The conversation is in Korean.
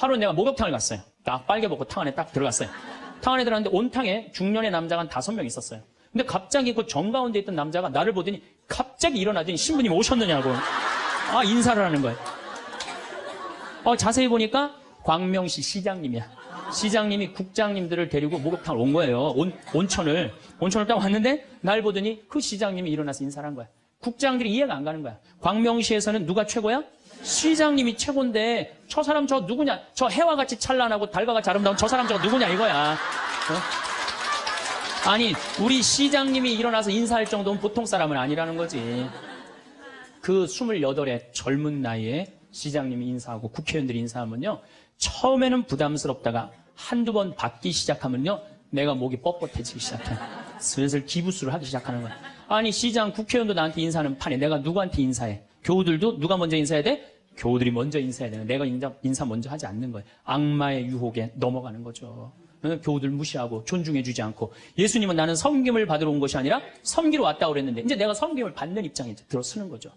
하루 내가 목욕탕을 갔어요. 딱 빨개 벗고 탕 안에 딱 들어갔어요. 탕 안에 들어갔는데 온탕에 중년의 남자가 한 다섯 명 있었어요. 근데 갑자기 그 정가운데 있던 남자가 나를 보더니 갑자기 일어나더니 신부님 오셨느냐고. 아, 인사를 하는 거예요. 어, 자세히 보니까 광명시 시장님이야. 시장님이 국장님들을 데리고 목욕탕을 온 거예요. 온, 온천을. 온천을 딱 왔는데 날 보더니 그 시장님이 일어나서 인사를 한 거야. 국장들이 이해가 안 가는 거야. 광명시에서는 누가 최고야? 시장님이 최고인데 저 사람 저 누구냐? 저 해와 같이 찬란하고 달과 같이 아름다운 저 사람 저거 누구냐 이거야. 어? 아니 우리 시장님이 일어나서 인사할 정도는 보통 사람은 아니라는 거지. 그 28의 젊은 나이에 시장님이 인사하고 국회의원들이 인사하면요. 처음에는 부담스럽다가 한두 번 받기 시작하면요. 내가 목이 뻣뻣해지기 시작해. 슬슬 기부수를 하기 시작하는 거야. 아니, 시장, 국회의원도 나한테 인사하는 판에 내가 누구한테 인사해? 교우들도 누가 먼저 인사해야 돼? 교우들이 먼저 인사해야 돼. 내가 인사, 인사 먼저 하지 않는 거예요. 악마의 유혹에 넘어가는 거죠. 교우들 무시하고 존중해주지 않고 예수님은 나는 섬김을 받으러 온 것이 아니라 섬기러 왔다고 그랬는데 이제 내가 섬김을 받는 입장에 들어서는 거죠.